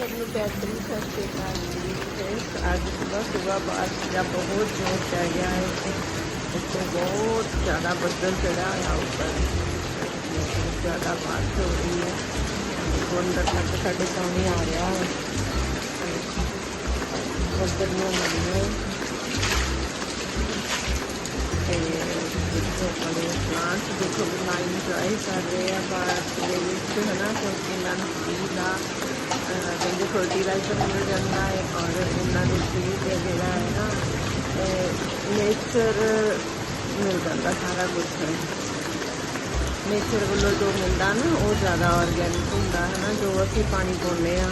तो आज सुबह सुबह तो बारिश का बहुत ज़ोर चढ़ गया है। इसको बहुत ज़्यादा बदल चढ़ा है ऊपर बहुत ज़्यादा बारिश हो रही है। फ़ोन करना तो साढ़े सामने आ रहा है। बदल में मन तो बड़े प्लांट, देखो बीमारी इंजॉय कर रहे हैं बाहर है ना, क्योंकि ना। ਰਹੇ ਦਾ ਅਹ, ਫਰਟੀਲਾਈਜ਼ਰ ਮਿਲ ਜਾਂਦਾ ਹੈ ਔਰ ਉਹਨਾਂ ਨੂੰ ਸਰੀਰ 'ਤੇ ਜਿਹੜਾ ਹੈ ਨਾ ਨੇਚਰ ਮਿਲ ਜਾਂਦਾ ਸਾਰਾ ਕੁਝ ਨੇਚਰ ਵੱਲੋਂ ਜੋ ਮਿਲਦਾ ਨਾ ਉਹ ਜ਼ਿਆਦਾ ਆਰਗੈਨਿਕ ਹੁੰਦਾ ਹੈ ਨਾ ਜੋ ਅਸੀਂ ਪਾਣੀ ਪਾਉਂਦੇ ਆ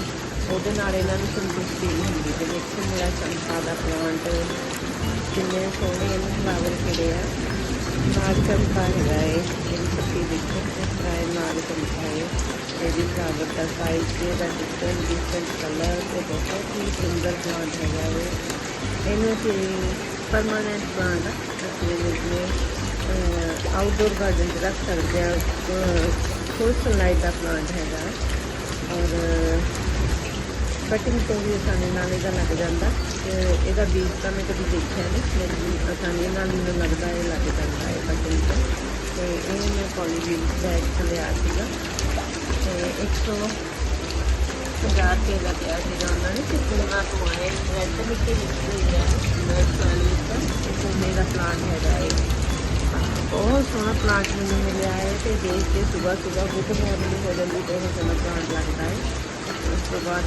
ਉਹਦੇ ਨਾਲ ਇਹਨਾਂ ਨੂੰ ਸੰਤੁਸ਼ਟੀ ਨਹੀਂ ਹੁੰਦੀ। ਤੇ ਦੇਖੋ ਮੇਰਾ ਚੰਪਾ ਦਾ ਪਲਾਂਟ ਕਿੰਨੇ ਸੋਹਣੇ ਇਹਨੂੰ ਫਲਾਵਰ ਖਿੜੇ ਆ। ਨਾਲ ਚੰਪਾ ਹੈਗਾ ਏ ਇਹਦੀ ਪੱਤੀ ਦੇਖੋ ਇਸ ਤਰ੍ਹਾਂ ਇਹ ਨਾਲ ਚੰਪਾ ਹੈ। ਇਹਦੀ ਫਲਾਵਰ ਦਾ ਸਾਈਜ਼ ਤੇ ਦਾ ਡਿਫਰੈਂਟ ਡਿਫਰੈਂਟ ਕਲਰ ਤੇ ਬਹੁਤ ਹੀ ਸੁੰਦਰ ਪਲਾਂਟ ਹੈਗਾ ਏ ਇਹਨੂੰ ਅਸੀਂ ਪਰਮਾਨੈਂਟ ਪਲਾਂਟ ਅਸੀਂ ਇਹਨੂੰ ਆਊਟਡੋਰ ਗਾਰਡਨ 'ਚ ਰੱਖ ਸਕਦੇ ਆ ਫੁੱਲ ਸਨਲਾਈਟ ਦਾ ਪਲਾਂਟ ਹੈਗਾ ਔਰ ਕਟਿੰਗ ਤੋਂ ਵੀ ਆਸਾਨੀ ਨਾਲ ਇਹਦਾ ਲੱਗ ਜਾਂਦਾ ਤੇ ਇਹਦਾ ਬੀਜ ਤਾਂ ਮੈਂ ਕਦੀ ਦੇਖਿਆ ਨਹੀਂ ਲੇਕਿਨ ਆਸਾਨੀ ਨਾਲ ਮੈਨੂੰ ਲੱਗਦਾ ਇਹ ਲੱਗ ਜਾਂਦਾ ਹੈ ਕਟਿੰਗ ਤੋਂ ਤੇ ਇਹ ਮੈਂ ਪੋਲੀਵੀਲ ਬੈਗ ਤੋਂ ਲਿਆ ਸੀਗਾ एक सौ હજાર પહેલાં ત્યાં है कितने आप आए वैसे भी के है बहुत सोहना प्लांट मैंने मिला है तो देख के सुबह सुबह वो तो मैं अपनी बदल बहुत सोहना प्लांट लगता है। उसके बाद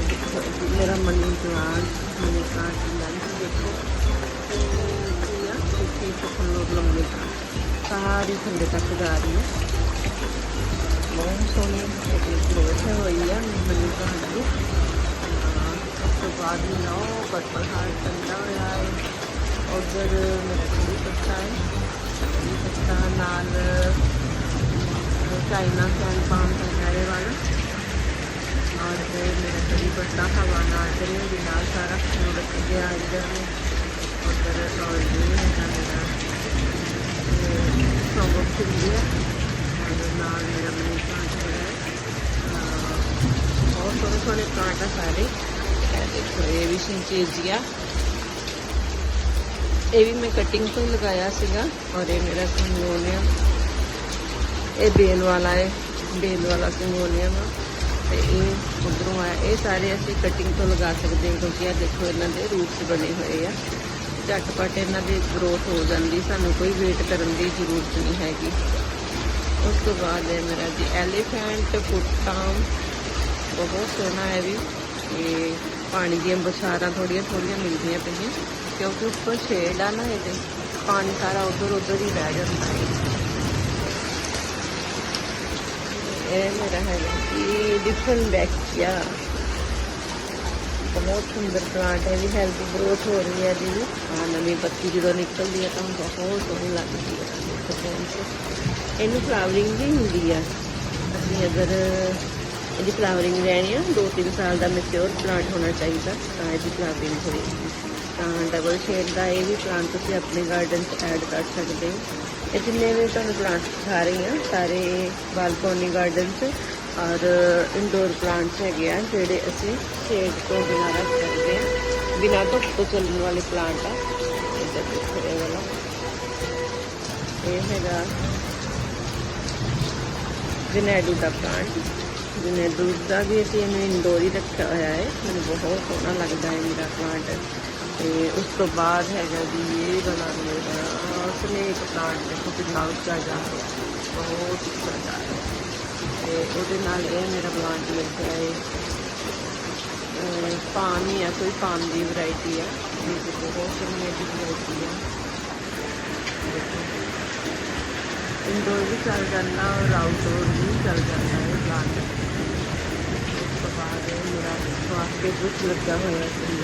मेरा मनी प्लांट मनी प्लांट देखो। तो फल लंबे सारी ठंडे तक जा रही है। ਲੈਂਥ ਦੇਖੋ ਤੇ ਇਹ ਕਿੰਨੀ ਫੁੱਲ ਲੰਮੇ ਸਾਰੀ ਥੱਲੇ ਤੱਕ ਜਾ ਰਹੀ ਹੈ ਬਹੁਤ ਸੋਹਣੀ ਇਹਦੀ ਗਰੋਥ ਹੋਈ ਹੈ ਮਨੀ ਪਲਾਂਟ ਦੀ ਹਾਂ, ਉਸ ਤੋਂ ਬਾਅਦ ਨਾ ਪਰਪਲ ਹਾਰਟ ਟੰਗਾ ਹੋਇਆ ਹੈ ਉਧਰ ਮੇਰਾ ਕੜੀ ਪੱਤਾ ਹੈ ਕੜੀ ਪੱਤਾ ਨਾਲ ਚਾਈਨਾ ਸੈਂਡ ਪਾਮ ਹੈ ਇਹ ਵਾਲਾ और फिर मेरा कड़ी पत्ता हवा नाचरी के नाल सारा फूल रख गया इधर में उधर और ये है मेरा सौंग खिलिया और नाल मेरा मनी प्लांट है बहुत सोने सोने प्लांट है सारे ये देखो ये भी सिंचेजिया ਇਹ ਵੀ ਮੈਂ ਕਟਿੰਗ ਤੋਂ ਹੀ ਲਗਾਇਆ ਸੀਗਾ ਔਰ ਇਹ ਮੇਰਾ ਸਿੰਗੋਨੀਅਮ ਇਹ ਬੇਲ ਵਾਲਾ ਹੈ ਬੇਲ ਵਾਲਾ ਸਿੰਗੋਨੀਅਮ ਆ ਤੇ ਇਹ ਉਧਰੋਂ ਆਇਆ ਇਹ ਸਾਰੇ ਅਸੀਂ ਕਟਿੰਗ ਤੋਂ ਲਗਾ ਸਕਦੇ ਹਾਂ ਕਿਉਂਕਿ ਆ ਦੇਖੋ ਇਹਨਾਂ ਦੇ ਰੂਟਸ ਬਣੇ ਹੋਏ ਆ ਝਟਪਟ ਇਹਨਾਂ ਦੀ ਗਰੋਥ ਹੋ ਜਾਂਦੀ ਸਾਨੂੰ ਕੋਈ ਵੇਟ ਕਰਨ ਦੀ ਜ਼ਰੂਰਤ ਨਹੀਂ ਹੈਗੀ ਉਸ ਤੋਂ ਬਾਅਦ ਹੈ ਮੇਰਾ ਜੀ ਐਲੀਫੈਂਟ ਫੁੱਟਾਮ ਬਹੁਤ ਸੋਹਣਾ ਹੈ ਵੀ। ਇਹ ਪਾਣੀ ਦੀਆਂ ਬੁਛਾਰਾਂ ਥੋੜੀਆਂ ਥੋੜੀਆਂ ਮਿਲਦੀਆਂ ਪਈਆਂ। ਕਿਉਂਕਿ ਉੱਪਰ ਸ਼ੇਡ ਆ ਨਾ ਇਹਦੇ। ਪਾਣੀ ਸਾਰਾ ਉਧਰ ਉਧਰ ਹੀ ਰਹਿ ਜਾਂਦਾ ਹੈ। ਇਹ ਮੇਰਾ ਹੈਗਾ ਕਿ ਡਿਫਰੈਂਟ ਬੈਕਟੀਰੀਆ ਬਹੁਤ ਸੁੰਦਰ ਪਲਾਂਟ ਹੈ ਵੀ ਹੈਲਥੀ ਗਰੋਥ ਹੋ ਰਹੀ ਹੈ ਜੀ। ਆ ਨਵੀਂ ਪੱਤੀ ਜਦੋਂ ਨਿਕਲਦੀ ਹੈ ਤਾਂ ਬਹੁਤ ਸੋਹਣੀ ਲੱਗਦੀ ਹੈ। ਇਹਨੂੰ ਫਲਾਵਰਿੰਗ ਵੀ ਹੁੰਦੀ ਆ। ਅਸੀਂ ਅਗਰ ਇਹਦੀ ਫਲਾਵਰਿੰਗ ਲੈਣੀ ਆ 2-3 ਸਾਲ ਦਾ ਮੈਚੁਰ ਪਲਾਂਟ ਹੋਣਾ ਚਾਹੀਦਾ, ਤਾਂ ਇਹਦੀ ਫਲਾਵਰਿੰਗ ਹੋਏਗੀ। ਤਾਂ ਡਬਲ ਸ਼ੇਡ ਦਾ ਇਹ ਵੀ ਪਲਾਂਟ ਤੁਸੀਂ ਆਪਣੇ ਗਾਰਡਨ 'ਚ ਐਡ ਕਰ ਸਕਦੇ ਹੋ। ਇਹ ਜਿੰਨੇ ਵੀ ਤੁਹਾਨੂੰ ਪਲਾਂਟ ਦਿਖਾ ਰਹੀ ਹਾਂ, ਸਾਰੇ ਬਾਲਕੋਨੀ ਗਾਰਡਨ 'ਚ। ਔਰ ਇੰਡੋਰ ਪਲਾਂਟਸ ਹੈਗੇ ਆ ਜਿਹੜੇ ਅਸੀਂ ਸ਼ੇਡ ਤੋਂ ਬਿਨਾਂ ਰੱਖ ਸਕਦੇ ਹਾਂ ਬਿਨਾਂ ਧੁੱਪ ਤੋਂ ਚੱਲਣ ਵਾਲੇ ਪਲਾਂਟ ਆ ਇੱਧਰ ਦੇਖੋ ਇਹ ਵਾਲਾ ਇਹ ਹੈਗਾ ਜਨੇਡੂ ਦਾ ਪਲਾਂਟ ਜਨੇਡੂ ਦਾ ਵੀ ਅਸੀਂ ਇਹਨੂੰ ਇੰਡੋਰ ਹੀ ਰੱਖਿਆ ਹੋਇਆ ਹੈ ਮੈਨੂੰ ਬਹੁਤ ਸੋਹਣਾ ਲੱਗਦਾ ਹੈ ਮੇਰਾ ਪਲਾਂਟ ਤੇ ਉਸ ਤੋਂ ਬਾਅਦ ਹੈਗਾ ਜੀ ਇਹ ਬਣਾ ਮੇਰਾ ਸਨੇਕ ਪਲਾਂਟ ਦੇਖੋ ਕਿੰਨਾ ਉੱਚਾ ਜਾ ਰਿਹਾ ਬਹੁਤ ਉੱਚਾ ਜਾ ਰਿਹਾ ਤੇ ਉਹਦੇ ਨਾਲ ਇਹ ਮੇਰਾ ਪਲਾਂਟ ਲੱਗਿਆ ਹੈ ਅਹ ਪਾਮ ਹੀ ਆ ਕੋਈ ਪਾਮ ਦੀ ਵੈਰਾਈਟੀ ਆ ਇਹ ਤੇ ਬਹੁਤ ਸੋਹਣੀ ਦੀ ਵੈਰਾਈਟੀ ਆ ਇੰਡੋਰ ਵੀ ਚੱਲ ਜਾਂਦਾ ਔਰ ਆਊਟਡੋਰ ਵੀ ਚੱਲ ਜਾਂਦਾ ਹੈ ਪਲਾਂਟ ਉਸ ਤੋਂ ਬਾਅਦ ਇਹ ਮੇਰਾ ਬਾਸਕਟ ਵਿੱਚ ਲੱਗਾ ਹੋਇਆ ਸੀ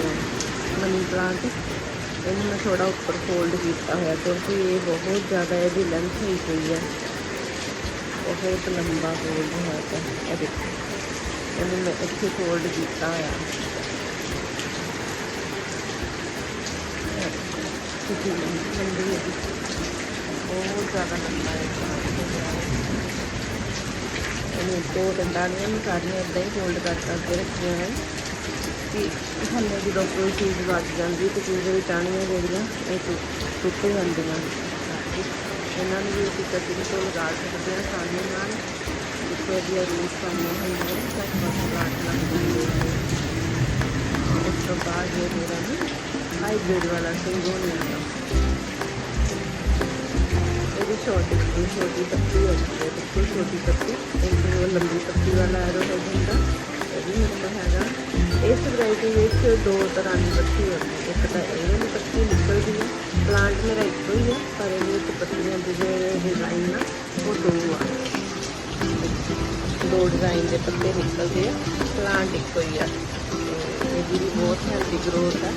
ਮਨੀ ਪਲਾਂਟ ਇਹਨੂੰ ਮੈਂ ਥੋੜਾ ਉੱਪਰ ਫੋਲਡ ਕੀਤਾ ਹੋਇਆ ਕਿਉਂਕਿ ਇਹ ਬਹੁਤ ਜ਼ਿਆਦਾ ਇਹਦੀ ਲੈਂਥ ਹੋਈ ਪਈ ਹੈ ਬਹੁਤ ਲੰਬਾ ਫੋਲਡ ਹੋਇਆ ਤਾਂ ਇਹ ਦੇਖੋ ਇਹਨੂੰ ਮੈਂ ਇੱਥੇ ਫੋਲਡ ਕੀਤਾ ਹੋਇਆ ਕਿਉਂਕਿ ਲੰਬੀ ਹੈ ਬਹੁਤ ਜ਼ਿਆਦਾ ਲੰਬਾ ਹੈ ਇਹਨੂੰ ਦੋ ਡੰਡਾਂ ਨੇ ਸਾਰੀਆਂ ਇਦਾਂ ਹੀ ਫੋਲਡ ਕਰ ਕਰਕੇ ਰੱਖੀਆਂ ਹਨ ਕਿਉਂਕਿ ਥੱਲੇ ਜਦੋਂ ਕੋਈ ਚੀਜ਼ ਵੱਜ ਜਾਂਦੀ ਤੇ ਚੀਜ਼ ਵਿੱਚ ਟਾਹਣੀਆਂ ਜਿਹੜੀਆਂ ਇਹ ਟੁੱਟ- ਟੁੱਟ ਜਾਂਦੀਆਂ ਕਰਕੇ ਇਹਨਾਂ ਨੂੰ ਵੀ ਅਸੀਂ ਕਟਿੰਗ ਤੋਂ ਲਗਾ ਸਕਦੇ ਹਾਂ ਆਸਾਨੀ ਨਾਲ ਜਿੱਥੇ ਵੀ ਰੂਸ ਪਾਉਣੇ ਹੁੰਦੇ ਨੇ ਤਾਂ ਬਸ ਪਲਾਂਟ ਲੱਗ ਜਾਂਦੇ ਨੇ ਉਸ ਤੋਂ ਬਾਅਦ ਇਹ ਮੇਰਾ ਨਾ ਹਾਈਬ੍ਰਿਡ ਵਾਲਾ ਸਿੰਗੋਨੀਆ ਦਾ ਇਹਦੀ ਛੋਟੀ ਜਿਹੀ ਛੋਟੀ ਪੱਤੀ ਹੋ ਜਾਂਦੀ ਹੈ ਬਿਲਕੁਲ ਛੋਟੀ ਪੱਤੀ ਇੱਕ ਉਹ ਲੰਬੀ ਪੱਤੀ ਵਾਲਾ ਐਰੋ ਹੋ ਜਾਂਦਾ ਇਹ ਵੀ ਮੇਰੇ ਕੋਲ ਹੈਗਾ ਇਸ ਵੈਰਾਈਟੀ ਵਿੱਚ ਦੋ ਤਰ੍ਹਾਂ ਦੀ ਪੱਤੀ ਹੁੰਦੀ ਹੈ ਇੱਕ ਤਾਂ ਇਹ ਵਾਲੀ ਪੱਤੀ ਨਿਕਲਦੀ ਹੈ ਪਲਾਂਟ ਮੇਰਾ ਇੱਕੋ ਹੀ ਹੈ ਪਰ ਇਹਦੇ ਵਿੱਚ ਪੱਤੀਆਂ ਦੇ ਜਿਹੜੇ ਡਿਜ਼ਾਈਨ ਆ ਉਹ ਦੋ ਆ ਦੋ ਡਿਜ਼ਾਈਨ ਦੇ ਪੱਤੇ ਨਿਕਲਦੇ ਆ ਪਲਾਂਟ ਇੱਕੋ ਹੀ ਆ ਤੇ ਇਹਦੀ ਵੀ ਬਹੁਤ ਹੈਲਦੀ ਗਰੋਥ ਆ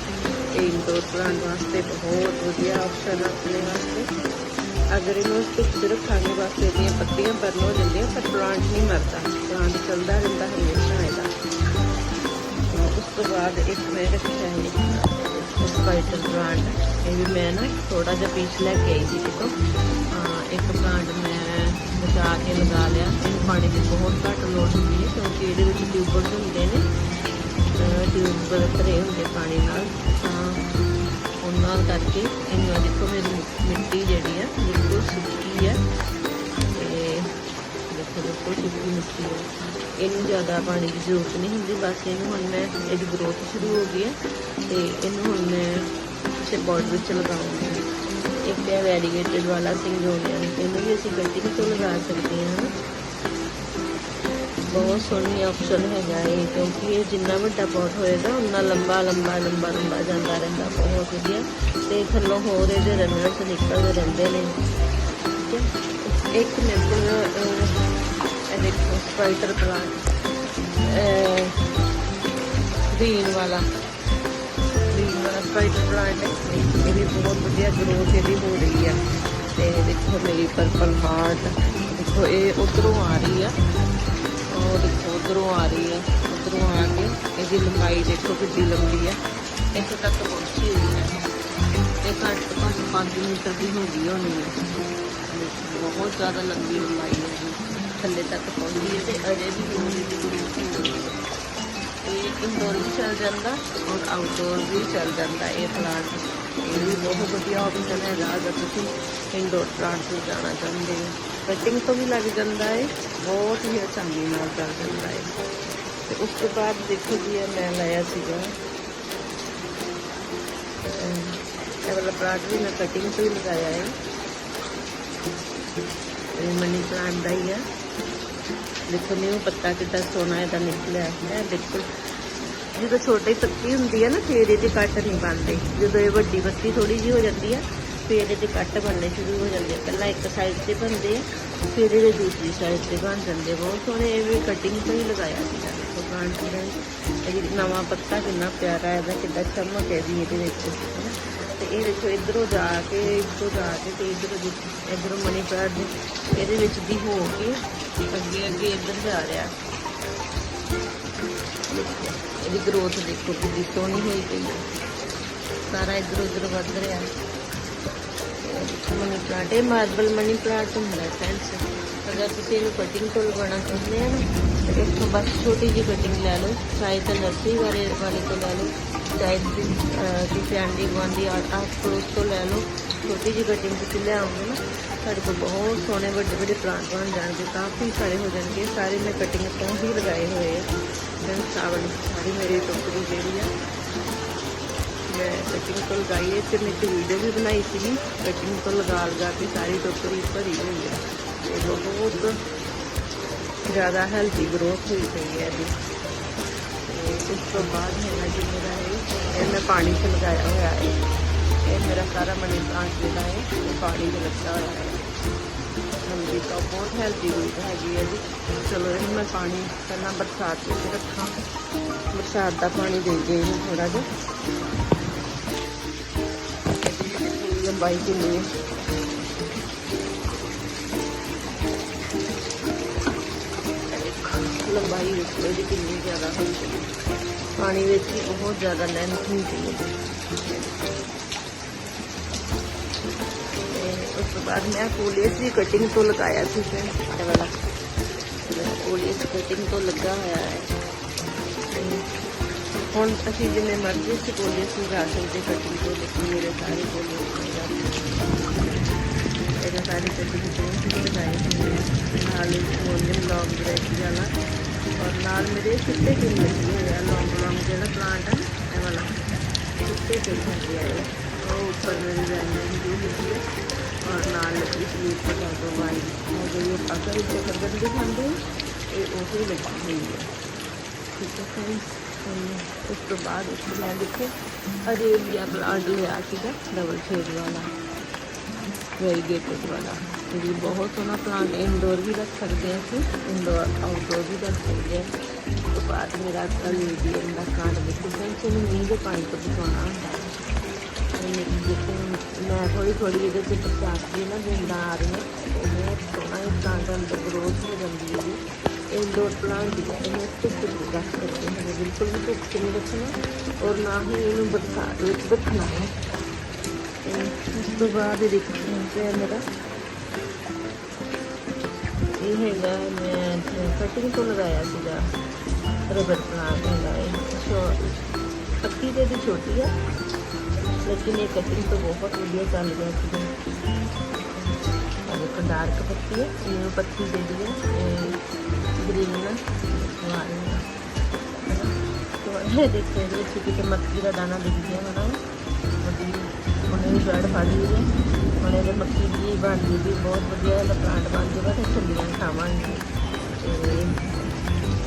ਇਹ ਇੰਡੋਰ ਪਲਾਂਟ ਵਾਸਤੇ ਬਹੁਤ ਵਧੀਆ ਆਪਸ਼ਨ ਆ ਆਪਣੇ ਵਾਸਤੇ ਅਗਰ ਇਹਨੂੰ ਸਟਿਕ ਰੱਖਾਂਗੇ ਵਾਸਤੇ ਇਹਦੀਆਂ ਪੱਤੀਆਂ ਬਰਨ ਹੋ ਜਾਂਦੀਆਂ ਪਰ ਪਲਾਂਟ ਨਹੀਂ ਮਰਦਾ ਪਲਾਂਟ ਚੱਲਦਾ ਰਹਿੰਦਾ ਹਮੇਸ਼ਾ ਇਹਦਾ ਤਾਂ ਉਸ ਤੋਂ ਬਾਅਦ ਇੱਕ ਮੈਂ ਰੱਖਿਆ ਹੈ ਸਪਾਈਡਰ ਪਲਾਂਟ ਇਹ ਵੀ ਮੈਂ ਨਾ ਥੋੜਾ ਜਿਹਾ ਪੀਸ ਲੈ ਕੇ ਆਈ ਸੀ ਕਿਤੋਂ। ਇੱਕ ਪਲਾਂਟ ਮੈਂ ਬਚਾ ਕੇ ਲਗਾ ਲਿਆ। ਇਹਨੂੰ ਪਾਣੀ ਦੀ ਬਹੁਤ ਘੱਟ ਲੋੜ ਹੁੰਦੀ ਹੈ ਕਿਉਂਕਿ ਇਹਦੇ ਵਿੱਚ ਟਿਊਬਰਸ ਹੁੰਦੇ ਨੇ। ਟਿਊਬ ਭਰੇ ਹੁੰਦੇ ਪਾਣੀ ਨਾਲ। ਤਾਂ ਉਹਨਾਂ ਕਰਕੇ ਇਹਨੂੰ ਦੇਖੋ ਮੇਰੀ ਮਿੱਟੀ ਜਿਹੜੀ ਆ, ਬਿਲਕੁਲ ਸੁੱਕੀ ਹੈ ਤੇ ਦੇਖੋ, ਬਿਲਕੁਲ ਸੁੱਕੀ ਮਿੱਟੀ ਹੈ ਇਹਨੂੰ ਜ਼ਿਆਦਾ ਪਾਣੀ ਦੀ ਜ਼ਰੂਰਤ ਨਹੀਂ ਹੁੰਦੀ, ਬਸ ਇਹਨੂੰ ਹੁਣ ਮੈਂ ਇਹਦੀ ਗਰੋਥ ਸ਼ੁਰੂ ਹੋ ਗਈ ਹੈ ਤੇ ਇਹਨੂੰ ਹੁਣ ਮੈਂ ਕਿਸੇ ਬੋਰਡ ਵਿੱਚ ਲਗਾਉਂਗੀ ਇੱਕ ਹੈ ਵੈਰੀਗੇਟਡ ਵਾਲਾ ਸਿੰਗੋਨੀਆ ਇਹਨੂੰ ਵੀ ਅਸੀਂ ਕਟਿੰਗ ਤੋਂ ਲਗਾ ਸਕਦੇ ਹਾਂ। ਬਹੁਤ ਸੋਹਣੀ ਆਪਸ਼ਨ ਹੈਗਾ ਇਹ, ਕਿਉਂਕਿ ਇਹ ਜਿੰਨਾ ਵੱਡਾ ਪੌਟ ਹੋਏਗਾ ਉਨਾ ਲੰਬਾ ਲੰਬਾ ਲੰਬਾ ਲੰਬਾ ਜਾਂਦਾ ਰਹਿੰਦਾ ਬਹੁਤ ਵਧੀਆ ਤੇ ਥੱਲੋਂ ਹੋਰ ਇਹਦੇ ਰਨਰਸ ਨਿਕਲਦੇ ਰਹਿੰਦੇ ਨੇ। ਠੀਕ ਹੈ। ਇੱਕ ਮੇਰੇ देखो ट्वाइटर प्लांट ग्रीन वाला। ग्रीन वाला स्पाइडर प्लांट है। ये बहुत बढ़िया ग्रोथ यदि हो रही है। तो देखो मेरी पर्पल हार्ट देखो ये उधरों आ रही है। और देखो उधरों आ रही है उधरों आके इसकी लंबाई देखो कि लंबी है। इतने तक तो पहुँची हुई है। घट तो पाँच मीटर की होगी होनी है। बहुत ज़्यादा लंबी लंबाई ਥੱਲੇ ਤੱਕ ਪਹੁੰਚੀ ਹੈ ਤੇ ਅਜੇ ਵੀ ਬਹੁਤ ਦੀ ਗਰੋਥ ਹੋ ਰਹੀ ਹੈ ਇਹ ਇੰਡੋਰ ਵੀ ਚੱਲ ਜਾਂਦਾ ਔਰ ਆਊਟਡੋਰ ਵੀ ਚੱਲ ਜਾਂਦਾ ਇਹ ਪਲਾਂਟ ਇਹ ਵੀ ਬਹੁਤ ਵਧੀਆ ਆਪਸ਼ਨ ਹੈਗਾ ਅਗਰ ਤੁਸੀਂ ਇੰਡੋਰ ਪਲਾਂਟ ਨੂੰ ਜਾਣਾ ਚਾਹੁੰਦੇ ਹੋ ਕਟਿੰਗ ਤੋਂ ਵੀ ਲੱਗ ਜਾਂਦਾ ਹੈ ਬਹੁਤ ਹੀ ਆਸਾਨੀ ਨਾਲ ਚੱਲ ਜਾਂਦਾ ਹੈ ਤੇ ਉਸ ਤੋਂ ਬਾਅਦ ਦੇਖੋ ਜੀ ਇਹ ਮੈਂ ਲਾਇਆ ਸੀਗਾ ਅਹ ਇਹ ਵਾਲਾ ਪਲਾਂਟ ਵੀ ਮੈਂ ਕਟਿੰਗ ਤੋਂ ਹੀ ਲਗਾਇਆ ਹੈ ਇਹ ਮਨੀ ਪਲਾਂਟ ਦਾ ਹੀ ਹੈ ਦੇਖੋ ਨਿਊ ਪੱਤਾ ਕਿੱਦਾਂ ਸੋਹਣਾ ਇਹਦਾ ਨਿਕਲਿਆ ਹੈ ਬਿਲਕੁਲ। ਜਦੋਂ ਛੋਟੀ ਪੱਤੀ ਹੁੰਦੀ ਹੈ ਨਾ, ਫਿਰ ਇਹਦੇ ਕੱਟ ਨਹੀਂ ਬਣਦੇ। ਜਦੋਂ ਇਹ ਵੱਡੀ ਪੱਤੀ ਥੋੜੀ ਜਿਹੀ ਹੋ ਜਾਂਦੀ ਹੈ, ਫਿਰ ਇਹਦੇ ਕੱਟ ਬਣਨੇ ਸ਼ੁਰੂ ਹੋ ਜਾਂਦੇ ਆ। ਪਹਿਲਾਂ ਇੱਕ ਸਾਈਡ ਤੇ ਬਣਦੇ ਆ, ਫਿਰ ਇਹਦੇ ਦੂਸਰੀ ਸਾਈਡ ਤੇ ਬਣ ਜਾਂਦੇ ਬਹੁਤ ਸੋਹਣੇ ਇਹ ਵੀ ਕਟਿੰਗ ਤੋਂ ਹੀ ਲਗਾਇਆ ਸੀਗਾ। ਦੇਖੋ ਪਲਾਂਟ ਦਾ ਇਹ ਨਵਾਂ ਪੱਤਾ ਕਿੰਨਾ ਪਿਆਰਾ ਹੈ, ਇਹਦਾ ਕਿੱਦਾਂ ਚਮਕ ਹੈ ਵੀ ਇਹਦੇ ਵਿੱਚ। ਇਹ ਦੇਖੋ, ਇਧਰੋਂ ਜਾ ਕੇ, ਇੱਥੋਂ ਜਾ ਕੇ ਤੇ ਇਧਰੋਂ ਇਧਰੋਂ ਮਨੀ ਇਹਦੇ ਵਿੱਚ ਦੀ ਹੋ ਕੇ ਅੱਗੇ ਅੱਗੇ ਇੱਧਰ ਜਾ ਰਿਹਾ। ਇਹਦੀ ਗਰੋਥ ਦੇਖੋ ਕਿੰਨੀ ਸੋਹਣੀ ਹੋਈ ਪਈ ਹੈ। ਸਾਰਾ ਇੱਧਰ ਉੱਧਰ ਵੱਧ ਰਿਹਾ। ਮਨੀ ਪਲਾਂਟ ਇਹ ਮਾਰਬਲ ਮਨੀ ਪਲਾਂਟ ਹੁੰਦਾ ਫਰੈਂਡਸ ਅਗਰ ਤੁਸੀਂ ਇਹਨੂੰ ਕਟਿੰਗ ਤੋਂ ਲਗਾਉਣਾ ਚਾਹੁੰਦੇ ਆ ਨਾ, ਤੇ ਇੱਥੋਂ ਬਸ ਛੋਟੀ ਜਿਹੀ ਕਟਿੰਗ ਲੈ ਲਓ। ਚਾਹੇ ਤਾਂ ਨਰਸਰੀ ਵਾਲੇ ਵਾਲੇ ਤੋਂ ਲੈ ਲਓ, ਚਾਹੇ ਤੁਸੀਂ ਆਂਡੀ ਗੁਆਂਢੀ ਆਸ ਪੜੋਸ ਤੋਂ ਲੈ ਲਓ। ਛੋਟੀ ਜਿਹੀ ਕਟਿੰਗ ਤੁਸੀਂ ਲੈ ਲਿਆਓਗੇ ਨਾ ਸਾਡੇ ਕੋਲ ਬਹੁਤ ਸੋਹਣੇ ਵੱਡੇ ਵੱਡੇ ਪਲਾਂਟ ਬਣ ਜਾਣਗੇ, ਕਾਫੀ ਸਾਰੇ ਹੋ ਜਾਣਗੇ। ਸਾਰੇ ਮੈਂ ਕਟਿੰਗ ਤੋਂ ਹੀ ਲਗਾਏ ਹੋਏ ਆ। ਮੈਂ ਸਾਵਣ ਸਾਰੀ ਮੇਰੀ ਟੋਕਰੀ ਜਿਹੜੀ ਆ ਮੈਂ ਕਟਿੰਗ ਤੋਂ ਲਗਾਈ ਹੈ ਤੇ ਮੈਂ ਇੱਕ ਵੀਡੀਓ ਵੀ ਬਣਾਈ ਸੀ ਕਟਿੰਗ ਤੋਂ ਲਗਾ ਲਗਾ ਕੇ ਸਾਰੀ ਟੋਕਰੀ ਭਰੀ ਹੋਈ ਹੈ। ਤੇ ਬਹੁਤ ਜ਼ਿਆਦਾ ਹੈਲਦੀ ਗਰੋਥ ਹੋਈ ਪਈ ਹੈ ਇਹਦੀ। ਇਸ ਤੋਂ ਬਾਅਦ ਹੈਗਾ ਜੀ ਮੇਰਾ ਹੈ, ਇਹ ਮੈਂ ਪਾਣੀ 'ਚ ਲਗਾਇਆ ਹੋਇਆ ਹੈ। ਇਹ ਮੇਰਾ ਸਾਰਾ ਮਨੀ ਪਲਾਂਟ ਜਿਹੜਾ ਹੈ ਇਹ ਪਾਣੀ 'ਚ ਲੱਗਾ ਹੋਇਆ ਹੈ। ਹਾਂਜੀ, ਤਾਂ ਬਹੁਤ ਹੈਲਦੀ ਰੂਟ ਹੈਗੀ ਹੈ ਜੀ ਚਲੋ, ਇਹਨੂੰ ਮੈਂ ਪਾਣੀ ਪਹਿਲਾਂ ਬਰਸਾਤ ਵਿੱਚ ਰੱਖਾਂ। ਬਰਸਾਤ ਦਾ ਪਾਣੀ ਦੇ ਦੇ ਇਹਨੂੰ ਥੋੜਾ ਜਿਹਾ। ਇਹਦੀ ਲੰਬਾਈ ਕਿੰਨੀ ਹੈ ਲੰਬਾਈ ਵਿੱਚ ਇਹਦੀ ਕਿੰਨੀ ਜ਼ਿਆਦਾ ਹੋਈ ਪਈ ਹੈ। ਪਾਣੀ ਵਿੱਚ ਵੀ ਬਹੁਤ ਜ਼ਿਆਦਾ ਲੈਂਥ ਹੁੰਦੀ ਹੈ ਤੇ ਉਸ ਤੋਂ ਬਾਅਦ ਮੈਂ ਕੋਲੀਅਸ ਦੀ ਕਟਿੰਗ ਤੋਂ ਲਗਾਇਆ ਸੀ ਫਿਰ ਇਹ ਵਾਲਾ ਕੋਲੀਅਸ ਕਟਿੰਗ ਤੋਂ ਲੱਗਾ ਹੋਇਆ ਹੈ ਤੇ ਹੁਣ ਅਸੀਂ ਜਿੰਨੇ ਮਰਜ਼ੀ ਸੀ ਬੋਲੇ ਸੀ ਗਾ ਸਕਦੇ ਕਟਿੰਗ ਤੋਂ ਲੇਕਿਨ ਮੇਰੇ ਸਾਰੇ ਬੋਲੇ ਬ੍ਰੈਕ ਵਾਲਾ ਔਰ ਨਾਲ ਮੇਰੇ ਸਿੱਟੇ ਕਿੰਨ ਲੱਗੇ ਹੋਏ ਆ ਲੌਂਗ ਲੌਂਗ ਜਿਹੜਾ ਪਲਾਂਟ ਹੈ ਇਹ ਵਾਲਾ ਸਿੱਟੇ ਕਿੰਨ ਲੱਗੇ ਆ ਇਹ। ਉਹ ਉੱਪਰ ਮੇਰੀ ਰੈਂਡਿੰਗ ਦੀ ਲੱਗੀ ਹੈ ਔਰ ਨਾਲ ਇਸ ਲਈ ਤੇ ਲਾਗੋ ਵਾਈ ਉਹ ਜਿਹੜੀ ਅਸਰ ਇੱਥੇ ਖਰਗਣ ਦੇ ਖਾਂਦੇ ਇਹ ਉਹ ਹੀ ਲੱਗੀ ਹੋਈ ਹੈ ਠੀਕ ਹੈ friends? ਹੁਣ ਉਸ ਤੋਂ ਬਾਅਦ ਇਸ ਨੂੰ ਮੈਂ ਦੇਖੇ ਅਰੇਬੀਆ ਪਲਾਂਟ ਲਿਆ ਸੀਗਾ ਡਬਲ ਸ਼ੇਡ ਵਾਲਾ ਵੈਰੀਗੇਟਡ ਵਾਲਾ। ਇਹ ਬਹੁਤ ਸੋਹਣਾ ਪਲਾਂਟ ਇਨਡੋਰ ਵੀ ਰੱਖ ਸਕਦੇ ਹਾਂ ਅਸੀਂ ਇਨਡੋਰ ਆਊਟਡੋਰ ਵੀ ਰੱਖ ਸਕਦੇ ਹਾਂ ਉਸ ਤੋਂ ਬਾਅਦ ਮੇਰਾ ਅਰੇਬੀਆ ਦਾ ਕਾਂਡ ਦੇਖੋ ਫਰੈਂਡਸ ਇਹਨੂੰ ਮੀਂਹ ਦੇ ਪਾਣੀ ਤੋਂ ਬਚਾਉਣਾ ਹੁੰਦਾ। ਮੈਂ ਥੋੜੀ ਥੋੜੀ ਇਹਦੇ ਤੇ ਪ੍ਰਚਾਰ ਦੀ ਨਾ ਦਿੰਦਾ ਆ ਰਹੀ ਹਾਂ। ਬਹੁਤ ਸੋਹਣਾ ਇਹ ਪਲਾਂਟ ਅੰਦਰ ਗਰੋਥ ਹੋ ਜਾਂਦੀ ਹੈ ਇੰਡੋਰ ਪਲਾਂਟ ਇਹਨੂੰ ਧੁੱਪ ਵਿੱਚ ਰੱਖ ਸਕਦੇ ਹਾਂ। ਬਿਲਕੁਲ ਵੀ ਧੁੱਪ ਨਹੀਂ ਰੱਖਣਾ ਔਰ ਨਾ ਹੀ ਇਹਨੂੰ ਬਰਸਾਤ ਵਿੱਚ ਰੱਖਣਾ ਹੈ। ਉਸ ਤੋਂ ਬਾਅਦ ਇਹ ਦੇਖੋ ਤੇ ਮੇਰਾ ਇਹ ਹੈਗਾ ਮੈਂ ਕਟਿੰਗ ਤੋਂ ਲਗਾਇਆ ਸੀਗਾ ਰਬਰ ਪਲਾਂਟ ਹੈਗਾ ਇਹ ਸੋ ਪੱਤੀ ਤੇ ਦੀ ਛੋਟੀ ਆ ਲੇਕਿਨ ਇਹ ਕਟਿੰਗ ਤੋਂ ਬਹੁਤ ਵਧੀਆ ਚੱਲ ਗਿਆ ਸੀਗਾ और डार्क पत्ती है ये पत्ती दे दी है ग्रीन ना वाली तो ये देखते हैं छोटी सी मक्की का दाना दिख गया मैंने ਉਹਨੇ ਵੀ ਬੈਡ ਫੜ ਲਈ ਹੈ ਹੁਣ ਇਹਦੇ ਮੱਕੀ ਦੀ ਬਣ ਗਈ ਵੀ ਬਹੁਤ ਵਧੀਆ ਇਹਦਾ ਪਲਾਂਟ ਬਣ ਜੂਗਾ ਤੇ ਛੱਲੀਆਂ ਖਾਵਾਂਗੇ। ਤੇ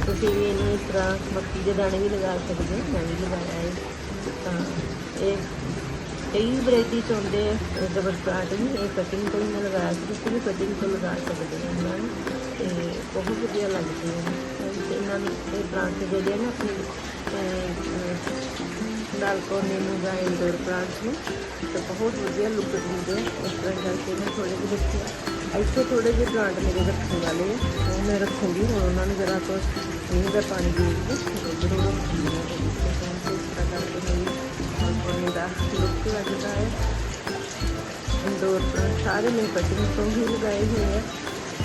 ਤੁਸੀਂ ਵੀ ਇਹਨੂੰ ਇਸ ਤਰ੍ਹਾਂ ਮੱਕੀ ਦੇ ਦਾਣੇ ਵੀ ਲਗਾ ਸਕਦੇ ਹੋ। ਮੈਂ ਵੀ ਲਗਾਇਆ ਹੈ ਤਾਂ ਇਹ ਕਈ ਵੈਰਾਈਟੀ ਚ ਹੁੰਦੇ ਆ ਡਬਲ ਪਲਾਂਟ ਵੀ ਇਹ ਕਟਿੰਗ ਤੋਂ ਹੀ ਮੈਂ ਲਗਾਇਆ ਸੀ ਤੁਸੀਂ ਵੀ ਕਟਿੰਗ ਤੋਂ ਲਗਾ ਸਕਦੇ ਹਾਂ ਇਹਨਾਂ ਨੂੰ, ਤੇ ਬਹੁਤ ਵਧੀਆ ਲੱਗਦੇ ਆ। ਇਹਨਾਂ ਨੂੰ ਇਹ ਪਲਾਂਟ ਜਿਹੜੇ ਆ ਨਾ ਆਪਣੀ ਬਾਲਕੋਨੀ ਨੂੰ ਜਾਂ ਇੰਡੋਰ ਪਲਾਂਟਸ ਨੂੰ, ਤੇ ਬਹੁਤ ਵਧੀਆ ਲੁੱਕ ਦਿੰਦੇ ਆ। ਉਸ ਤਰ੍ਹਾਂ ਕਰਕੇ ਮੈਂ ਥੋੜੇ ਜਿਹੇ ਰੱਖੇ ਇੱਥੇ ਥੋੜੇ ਜਿਹੇ ਪਲਾਂਟ ਮੇਰੇ ਰੱਖਣ ਵਾਲੇ ਆ। ਉਹ ਮੈਂ ਰੱਖੂੰਗੀ, ਹੁਣ ਉਹਨਾਂ ਨੂੰ ਜਰਾ ਤੋਂ ਮੀਂਹ ਦਾ ਪਾਣੀ ਦੇ ਕੇ ਜ਼ਰੂਰ ਰੱਖੂੰਗੀ। ਬਾਲਕੋਨੀ ਦਾ ਲੁੱਕ ਲੱਗਦਾ ਹੈ। ਇੰਡੋਰ ਪਲਾਂਟ ਸਾਰੇ ਮੈਂ ਕਟਿੰਗ ਤੋਂ ਹੀ ਲਗਾਏ ਹੋਏ ਆ।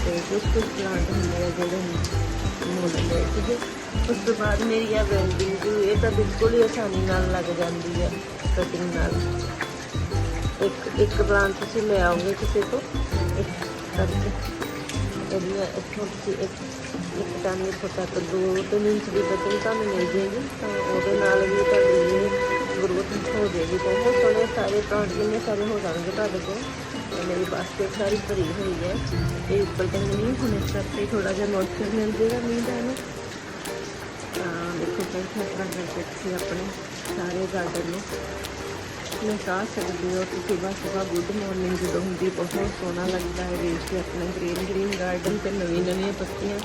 ਤੇ ਕੁਝ ਕੁਝ ਪਲਾਂਟ ਹੁੰਦੇ ਆ ਜਿਹੜੇ ਮੁੱਲ ਲਏ ਸੀਗੇ। ਉਸ ਤੋਂ ਬਾਅਦ ਮੇਰੀ ਆ ਵੈਂਡਿੰਗ ਜੋ ਇਹ ਤਾਂ ਬਿਲਕੁਲ ਹੀ ਆਸਾਨੀ ਨਾਲ ਲੱਗ ਜਾਂਦੀ ਹੈ ਕਟਿੰਗ ਨਾਲ। ਇੱਕ ਇੱਕ ਪਲਾਂਟ ਤੁਸੀਂ ਲੈ ਆਓਗੇ ਕਿਸੇ ਤੋਂ, ਇੱਕ ਕਰਕੇ। ਇਹਦੀਆਂ ਇੱਥੋਂ ਤੁਸੀਂ ਇੱਕ ਇੱਕ ਟਨ ਇੱਥੋਂ ਤੱਕ ਦੋ ਤਿੰਨ ਇੰਚ ਦੀ ਕਟਿੰਗ ਤੁਹਾਨੂੰ ਮਿਲ ਜਾਏਗੀ, ਤਾਂ ਉਹਦੇ ਨਾਲ ਵੀ ਤੁਹਾਡੀ ਸੋਹਣੇ ਸਾਰੇ ਪਲਾਂਟ ਸਾਰੇ ਹੋ ਜਾਣਗੇ ਤੁਹਾਡੇ ਕੋਲ? ਤੇ ਮੇਰੀ ਬਾਸਕਟ ਸਾਰੀ ਭਰੀ ਹੋਈ ਹੈ। ਇਹ ਉੱਪਰ ਤੱਕ ਨਹੀਂ ਹੁਣ ਇਸ ਕਰਕੇ ਥੋੜਾ ਜਿਹਾ ਮੋਇਸਚਰ ਮਿਲ ਜਾਏਗਾ ਮੀਂਹ ਦਾ ਇਹਨੂੰ ਤਾਂ ਦੇਖੋ ਕਿੰਨਾ ਤਰ੍ਹਾਂ ਕਰਕੇ ਤੁਸੀਂ ਆਪਣੇ ਸਾਰੇ ਗਾਰਡਨ ਨੂੰ। ਮੈਂ ਲਗਾ ਸਕਦੇ ਹੋ ਕਿ ਸੁਬਹ ਸੁਬਹ ਗੁੱਡ ਮਾਰਨਿੰਗ ਜਦੋਂ ਹੁੰਦੀ, ਬਹੁਤ ਸੋਹਣਾ ਲੱਗਦਾ ਹੈ। ਵੇਖ ਕੇ ਆਪਣਾ ਗ੍ਰੀਨ ਗ੍ਰੀਨ ਗਾਰਡਨ ਤੇ ਨਵੀਂ ਨਵੀਆਂ ਪੱਤੀਆਂ।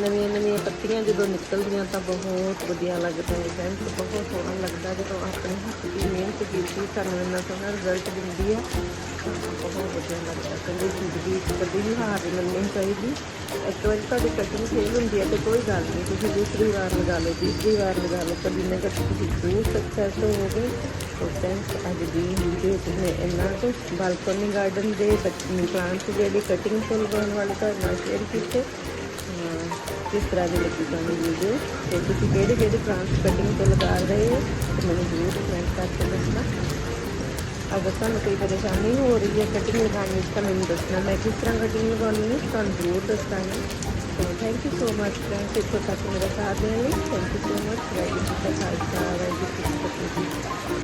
ਨਵੀਆਂ ਨਵੀਆਂ ਪੱਤੀਆਂ ਜਦੋਂ ਨਿਕਲਦੀਆਂ ਤਾਂ ਬਹੁਤ ਵਧੀਆ ਲੱਗਦਾ ਹੈ ਫਰੈਂਡਸ ਬਹੁਤ ਸੋਹਣਾ ਲੱਗਦਾ ਜਦੋਂ ਆਪਣੇ ਹੱਥ ਦੀ ਮਿਹਨਤ ਕੀਤੀ ਸਾਨੂੰ ਇੰਨਾ ਸੋਹਣਾ ਰਿਜ਼ਲਟ ਦਿੰਦੀ ਹੈ। ਤਾਂ ਬਹੁਤ ਵਧੀਆ ਲੱਗਦਾ ਕਹਿੰਦੇ ਜ਼ਿੰਦਗੀ 'ਚ ਕਦੇ ਵੀ ਹਾਰ ਨਹੀਂ ਮੰਨਣੀ ਚਾਹੀਦੀ। ਇੱਕ ਵਾਰੀ ਤੁਹਾਡੀ ਕਟਿੰਗ ਫੇਲ ਹੁੰਦੀ ਹੈ ਤੇ ਕੋਈ ਗੱਲ ਨਹੀਂ, ਤੁਸੀਂ ਦੂਸਰੀ ਵਾਰ ਲਗਾ ਲਓ, ਤੀਸਰੀ ਵਾਰ ਲਗਾ ਲਓ, ਕਦੀ ਨਾ ਕਦੀ ਤੁਸੀਂ ਜ਼ਰੂਰ ਸਕਸੈਸ ਹੋਵੋਗੇ। ਸੋ ਫਰੈਂਡਸ ਅੱਜ ਦੀ ਵੀਡੀਓ 'ਚ ਮੈਂ ਤੋਂ ਬਾਲਕੋਨੀ ਗਾਰਡਨ ਦੇ ਪਲਾਂਟਸ ਜਿਹੜੀ ਕਟਿੰਗ ਤੋਂ ਲਗਾਉਣ ਵਾਲੇ ਤੁਹਾਡੇ ਨਾਲ ਸ਼ੇਅਰ ਕੀਤੇ। ਕਿਸ ਤਰ੍ਹਾਂ ਦੀ ਲੱਗੀ ਤੁਹਾਨੂੰ ਵੀਡੀਓ ਤੇ ਤੁਸੀਂ ਕਿਹੜੇ ਕਿਹੜੇ ਪਲਾਂਟਸ ਕਟਿੰਗ 'ਤੇ ਲਗਾ ਰਹੇ ਹੋ? ਤੇ ਮੈਨੂੰ ਜ਼ਰੂਰ ਕਮੈਂਟ ਕਰਕੇ ਦੱਸਣਾ। ਅਗਰ ਤੁਹਾਨੂੰ ਕੋਈ ਪਰੇਸ਼ਾਨੀ ਹੋ ਰਹੀ ਹੈ ਕਟਿੰਗ ਲਗਾਉਣ ਵਿੱਚ, ਤਾਂ ਮੈਨੂੰ ਦੱਸਣਾ। ਮੈਂ ਕਿਸ ਤਰ੍ਹਾਂ ਕਟਿੰਗ ਲਗਾਉਣੀ ਹੈ, ਤੁਹਾਨੂੰ ਜ਼ਰੂਰ ਦੱਸਾਂਗੀ। So thank you so much friends ਇੱਥੋਂ ਤੱਕ ਮੇਰਾ ਸਾਥ ਦੇਣ ਲਈ thank you so much very good Khalsa very good